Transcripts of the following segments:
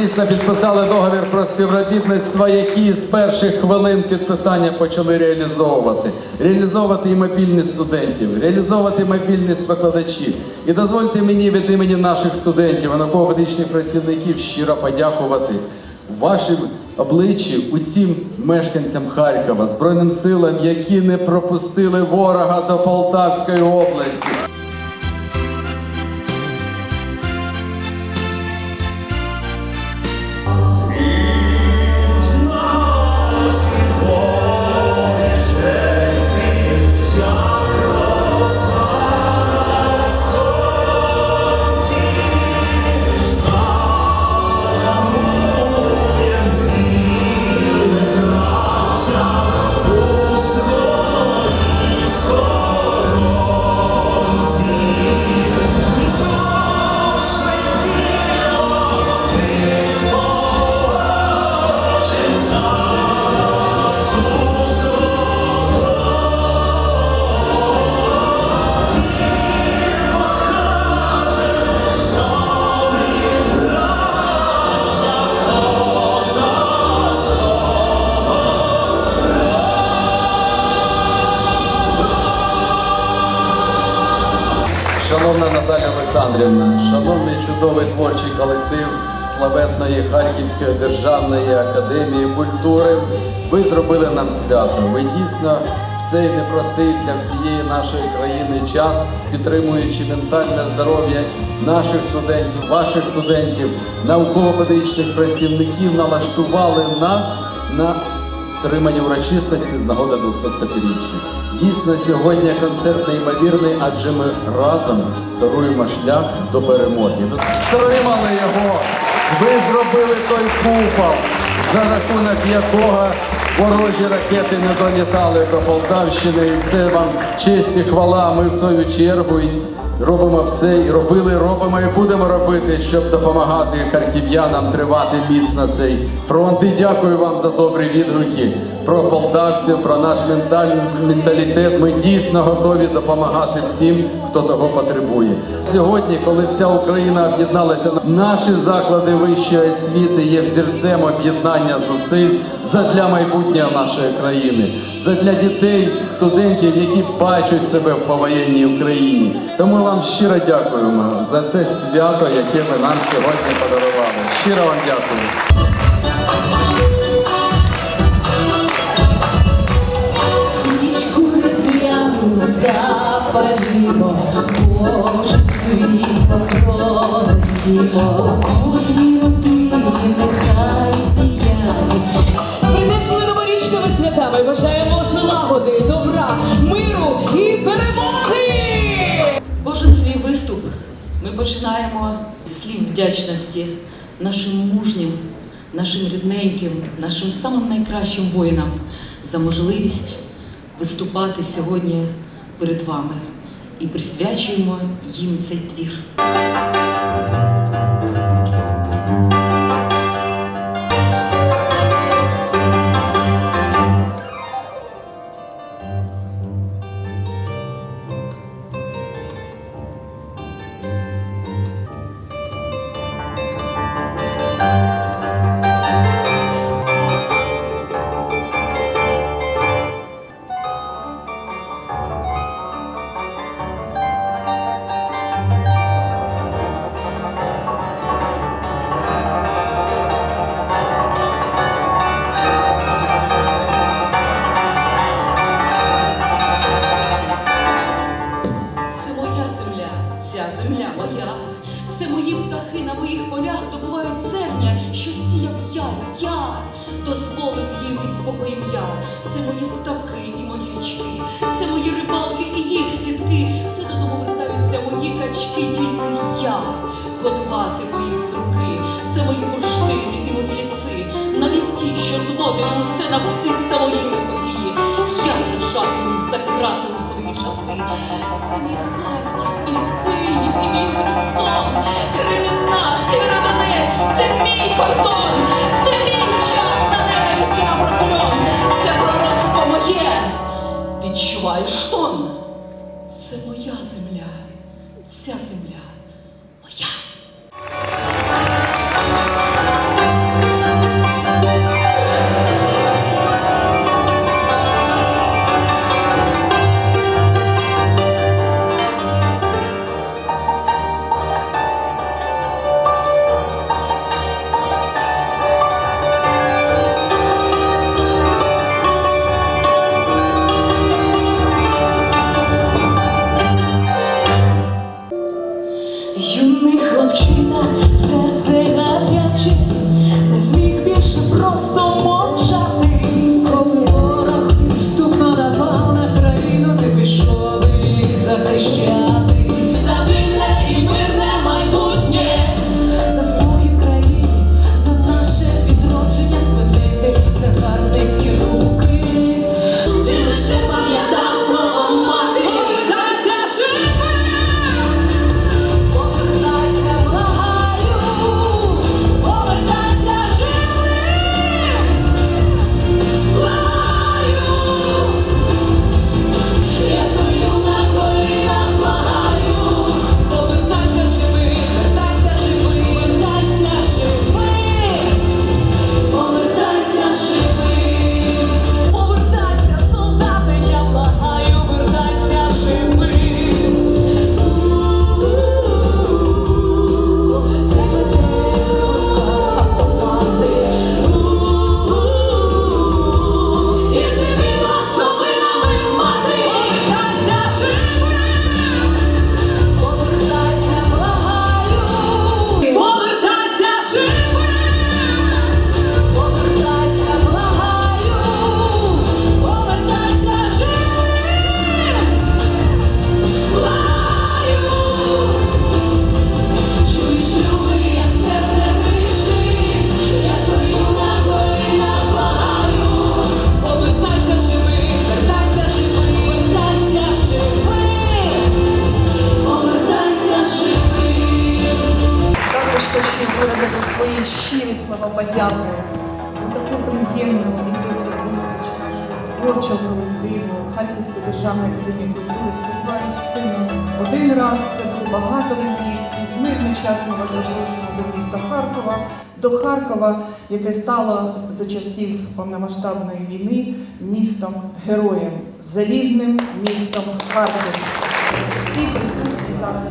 дійсно підписали договір про співробітництво, який з перших хвилин підписання почали реалізовувати. Реалізовувати і мобільність студентів, реалізовувати мобільність викладачів. І дозвольте мені від імені наших студентів і науково-педагогічних працівників щиро подякувати вашим обличчі усім мешканцям Харкова, Збройним силам, які не пропустили ворога до Полтавської області. Олександрівна, шановний чудовий творчий колектив славетної Харківської державної академії культури, ви зробили нам свято. Ви дійсно в цей непростий для всієї нашої країни час, підтримуючи ментальне здоров'я наших студентів, ваших студентів, науково-педагогічних працівників, налаштували нас на стримання урочистості з нагоди 205-річчя. Дійсно, сьогодні концерт неймовірний, адже ми разом торуємо шлях до перемоги. Стримали його! Ви зробили той купол, за рахунок якого ворожі ракети не долітали до Полтавщини. І це вам честь і хвала. Ми в свою чергу робимо все, і робили, робимо і будемо робити, щоб допомагати харків'янам тривати міцно цей фронт. І дякую вам за добрі відгуки про полтавців, про наш менталітет. Ми дійсно готові допомагати всім, хто того потребує. Сьогодні, коли вся Україна об'єдналася, наші заклади вищої освіти є взірцем об'єднання зусиль задля майбутнього нашої країни, задля дітей, студентів, які бачать себе в повоєнній Україні. Тому вам щиро дякуємо за це свято, яке ви нам сьогодні подарували. Щиро вам дякую. Запалімо, Боже світло пронесімо, у кожній родині нехай сіяє. Прийдешли новорічними святами бажаємо злагоди, добра, миру і перемоги! Кожен свій виступ ми починаємо з слів вдячності нашим мужнім, нашим рідненьким, нашим самим найкращим воїнам за можливість виступати сьогодні перед вами і присвячуємо їм цей твір. Що сіяв я, я дозволив їм від свого ім'я. Це мої ставки і мої річки, це мої рибалки і їх сітки. Це додому вертаються мої качки, тільки я годуватиму їх з руки. Це мої бурштини і мої ліси. Навіть ті, що зводили усе на пси, це мої лиходії. Я саджатиму їх за крати у свої часи. Це мій це мій державної академії культури. Сподіваюсь, це не один раз, це було багато разів. І в мирний час ми вас запрошуємо до міста Харкова, до Харкова, яке стало за часів повномасштабної війни містом героєм, залізним містом Харків. Всі присутні зараз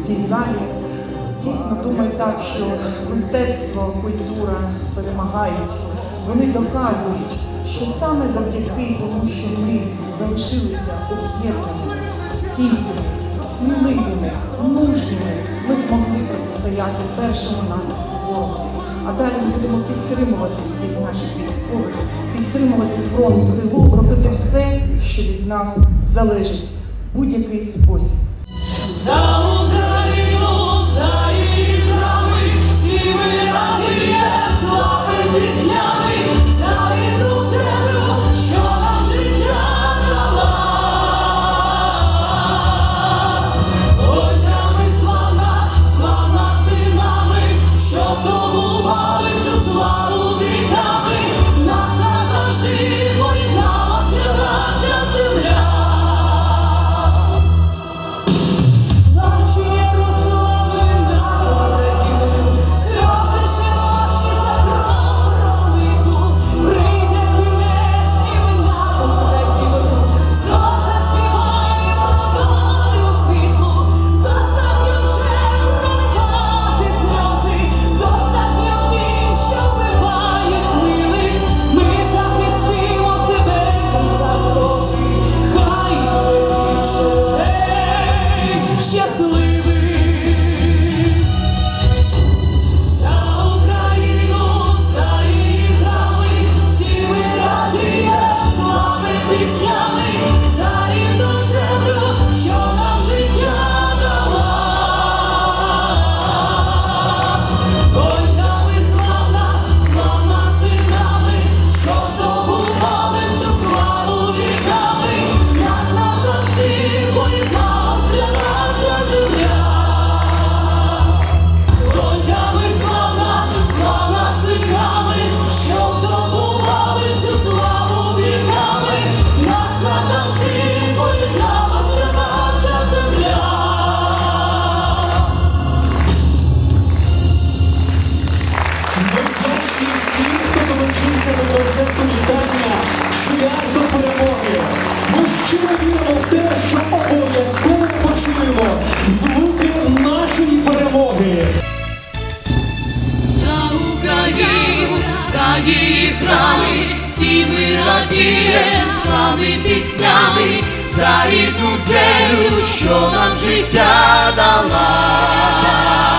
в цій залі дійсно думають так, що мистецтво, культура перемагають. Вони доказують, що саме завдяки тому, що ми залишилися об'єднані, стійкими, сміливими, мужніми, ми змогли протистояти першому натиску ворога. А далі ми будемо підтримувати всіх наших військових, підтримувати фронт в тилу, робити все, що від нас залежить будь-який спосіб. За Україну, грали, всі ми радієм, слави піснями, за рідну землю, що нам життя дала.